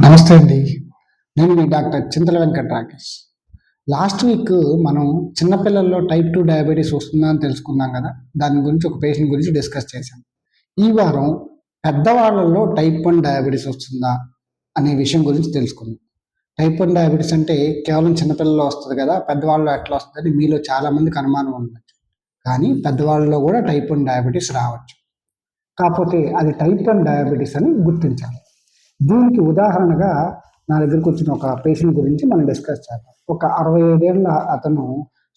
నమస్తే అండి. నేను మీ doctor Chintala Venkata Rakesh. Last week మనం చిన్నపిల్లల్లో టైప్ టూ డయాబెటీస్ వస్తుందా అని తెలుసుకున్నాం కదా. దాని గురించి ఒక పేషెంట్ గురించి డిస్కస్ చేశాం. ఈ వారం పెద్దవాళ్ళల్లో టైప్ వన్ డయాబెటీస్ వస్తుందా అనే విషయం గురించి తెలుసుకుందాం. టైప్ వన్ డయాబెటీస్ అంటే కేవలం చిన్నపిల్లల్లో వస్తుంది కదా. పెద్దవాళ్ళలో ఎట్లా వస్తుందని మీలో చాలామందికి అనుమానం ఉండొచ్చు. కానీ పెద్దవాళ్ళలో కూడా టైప్ వన్ డయాబెటీస్ రావచ్చు. కాకపోతే అది టైప్ వన్ డయాబెటీస్ అని గుర్తించాలి. దీనికి ఉదాహరణగా నా దగ్గరకు వచ్చిన ఒక పేషెంట్ గురించి మనం డిస్కస్ చేద్దాం. ఒక అరవై ఐదేళ్ళ అతను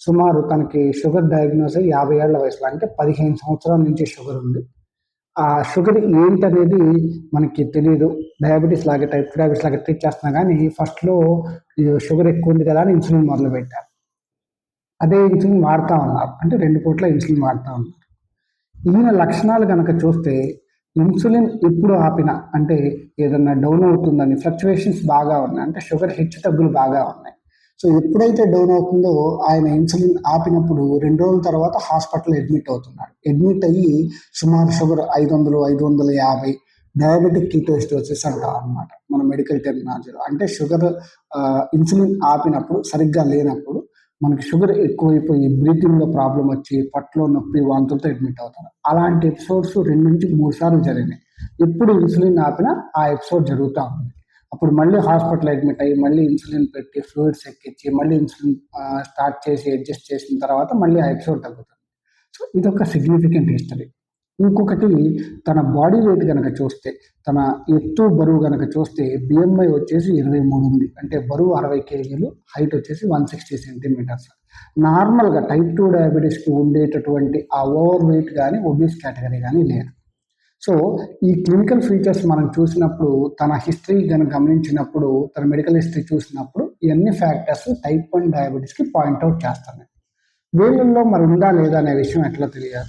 సుమారు తనకి షుగర్ డయాగ్నోస్ అయ్యి యాభై ఏళ్ళ వయసులో అంటే పదిహేను సంవత్సరాల నుంచి షుగర్ ఉంది. ఆ షుగర్ ఏంటనేది మనకి తెలియదు డయాబెటీస్ లాగే టైప్ డయాబెటీస్ లాగా ట్రీట్ చేస్తున్నా కానీ ఫస్ట్లో షుగర్ ఎక్కువ ఉంది కదా అని ఇన్సులిన్ మొదలు పెట్టారు అదే ఇన్సులిన్ వాడుతూ ఉన్నారు. అంటే రెండు పూట్ల ఇన్సులిన్ వాడుతూ ఉన్నారు. ఈయన లక్షణాలు కనుక చూస్తే ఇన్సులిన్ ఎప్పుడు ఆపిన అంటే ఏదన్నా డౌన్ అవుతుందని ఫ్లక్చువేషన్స్ బాగా ఉన్నాయి. అంటే షుగర్ హెచ్చు తగ్గులు బాగా ఉన్నాయి. సో ఎప్పుడైతే డౌన్ అవుతుందో ఆయన ఇన్సులిన్ ఆపినప్పుడు రెండు రోజుల తర్వాత హాస్పిటల్ అడ్మిట్ అవుతున్నాడు అడ్మిట్ అయ్యి సుమారు షుగర్ ఐదు వందలు ఐదు వందల యాభై డయాబెటిక్ కీటోస్టోసిస్ అంటాం అనమాట మన మెడికల్ టెర్మినాలజీలో అంటే షుగర్ ఇన్సులిన్ ఆపినప్పుడు సరిగ్గా లేనప్పుడు మనకి షుగర్ ఎక్కువైపోయి బ్రీతింగ్లో ప్రాబ్లం వచ్చి పట్లో నొప్పి వాంతులతో అడ్మిట్ అవుతారు. అలాంటి ఎపిసోడ్స్ రెండు నుంచి మూడు సార్లు జరిగినాయి. ఎప్పుడు ఇన్సులిన్ ఆపినా ఆ ఎపిసోడ్ జరుగుతూ ఉంది. అప్పుడు మళ్ళీ హాస్పిటల్ అడ్మిట్ అయ్యి మళ్ళీ ఇన్సులిన్ పెట్టి ఫ్లూయిడ్స్ ఎక్కించి మళ్ళీ ఇన్సులిన్ స్టార్ట్ చేసి అడ్జస్ట్ చేసిన తర్వాత మళ్ళీ ఆ ఎపిసోడ్ తగ్గుతుంది. సో ఇది ఒక సిగ్నిఫికెంట్ హిస్టరీ. ఇంకొకటి తన బాడీ వెయిట్ కనుక చూస్తే తన ఎత్తు బరువు కనుక చూస్తే బిఎంఐ వచ్చేసి ఇరవై మూడు ఉంది. అంటే బరువు అరవై కేజీలు హైట్ వచ్చేసి వన్ సిక్స్టీ సెంటీమీటర్స్. నార్మల్గా టైప్ టూ డయాబెటీస్కి ఉండేటటువంటి ఆ ఓవర్ వెయిట్ కానీ ఒబీస్ కేటగిరీ కానీ లేదు. సో ఈ క్లినికల్ ఫీచర్స్ మనం చూసినప్పుడు తన హిస్టరీ కనుక గమనించినప్పుడు తన మెడికల్ హిస్టరీ చూసినప్పుడు ఇవన్నీ ఫ్యాక్టర్స్ టైప్ వన్ డయాబెటీస్కి పాయింట్అవుట్ చేస్తున్నాయి. వేళ్ళల్లో మరి ఉందా లేదా అనే విషయం ఎట్లా తెలియ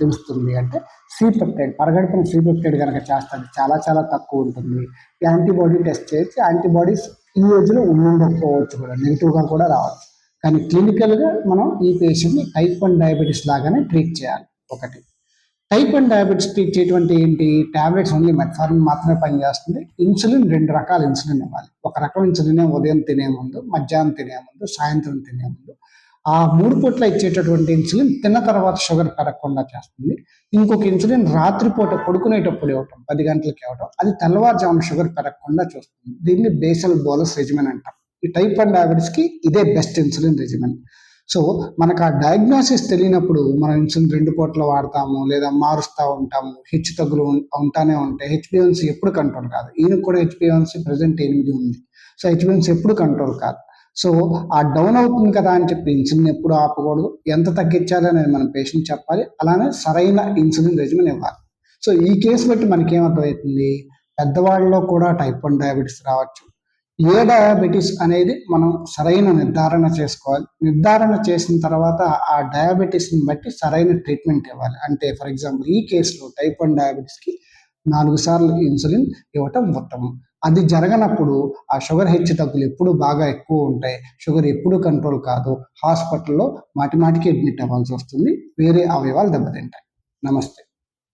తెలుస్తుంది? అంటే సీపెప్టైడ్ పరగడుపున సీపెప్టైడ్ కనుక చేస్తుంది చాలా చాలా తక్కువ ఉంటుంది. యాంటీబాడీ టెస్ట్ చేసి యాంటీబాడీస్ ఈ ఏజ్లో ఉండకపోవచ్చు కూడా నెగిటివ్గా కూడా రావచ్చు. కానీ క్లినికల్గా మనం ఈ పేషెంట్ని టైప్ వన్ డయాబెటీస్ లాగానే ట్రీట్ చేయాలి. ఒకటి. టైప్ వన్ డయాబెటీస్ ట్రీట్ చేయటువంటి ఏంటి? టాబ్లెట్స్ ఓన్లీ మెట్ఫార్మిన్ మాత్రమే పనిచేస్తుంది. ఇన్సులిన్ రెండు రకాల ఇన్సులిన్ ఇవ్వాలి. ఒక రకం ఇన్సులిన్ ఉదయం తినే ముందు మధ్యాహ్నం తినే ముందు సాయంత్రం తినే ముందు. ఆ మూడు పూట్ల ఇచ్చేటటువంటి ఇన్సులిన్ తిన్న తర్వాత షుగర్ పెరగకుండా చేస్తుంది. ఇంకొక ఇన్సులిన్ రాత్రిపూట పడుకునేటప్పుడు ఇవ్వటం పది గంటలకి ఇవ్వటం అది తెల్లవారుజామున షుగర్ పెరగకుండా చూస్తుంది. దీన్ని బేసల్ బోలస్ రెజిమెన్ అంటాం. ఈ టైప్ వన్ డయాబెటీస్కి ఇదే బెస్ట్ ఇన్సులిన్ రెజిమెన్ సో మనకు ఆ డయాగ్నోసిస్ తెలియనప్పుడు మనం ఇన్సులిన్ రెండు పూట్ల వాడతాము లేదా మారుస్తూ ఉంటాము హెచ్చు తగ్గులు ఉంటానే ఉంటాయి. హెచ్బిఎన్సీ ఎప్పుడు కంట్రోల్ కాదు. ఈయనకు కూడా హెచ్బిఎన్సీ ప్రజెంట్ ఎనిమిది ఉంది. సో హెచ్బిఎన్సీ ఎప్పుడు కంట్రోల్ కాదు. సో ఆ డౌన్ అవుతుంది కదా అని చెప్పి ఇన్సులిన్ ఎప్పుడు ఆపకూడదు. ఎంత తగ్గించాలి అనేది మనం పేషెంట్ చెప్పాలి. అలానే సరైన ఇన్సులిన్ రెజిమెన్ ఇవ్వాలి. సో ఈ కేసు బట్టి మనకి ఏమర్థమవుతుంది పెద్దవాళ్ళలో కూడా టైప్ వన్ డయాబెటీస్ రావచ్చు. ఏ డయాబెటీస్ అనేది మనం సరైన నిర్ధారణ చేసుకోవాలి. నిర్ధారణ చేసిన తర్వాత ఆ డయాబెటీస్ని బట్టి సరైన ట్రీట్మెంట్ ఇవ్వాలి. అంటే ఫర్ ఎగ్జాంపుల్ ఈ కేసులో టైప్ వన్ డయాబెటీస్కి నాలుగు సార్లు ఇన్సులిన్ ఇవ్వటం ఉత్తమం. అది జరగనప్పుడు ఆ షుగర్ హెచ్చు తగ్గులు ఎప్పుడు బాగా ఎక్కువ ఉంటాయి. షుగర్ ఎప్పుడు కంట్రోల్ కాదు. హాస్పిటల్లో మాటి మాటికి అడ్మిట్ అవ్వాల్సి వస్తుంది. వేరే అవయవాలు దెబ్బతింటాయి. నమస్తే.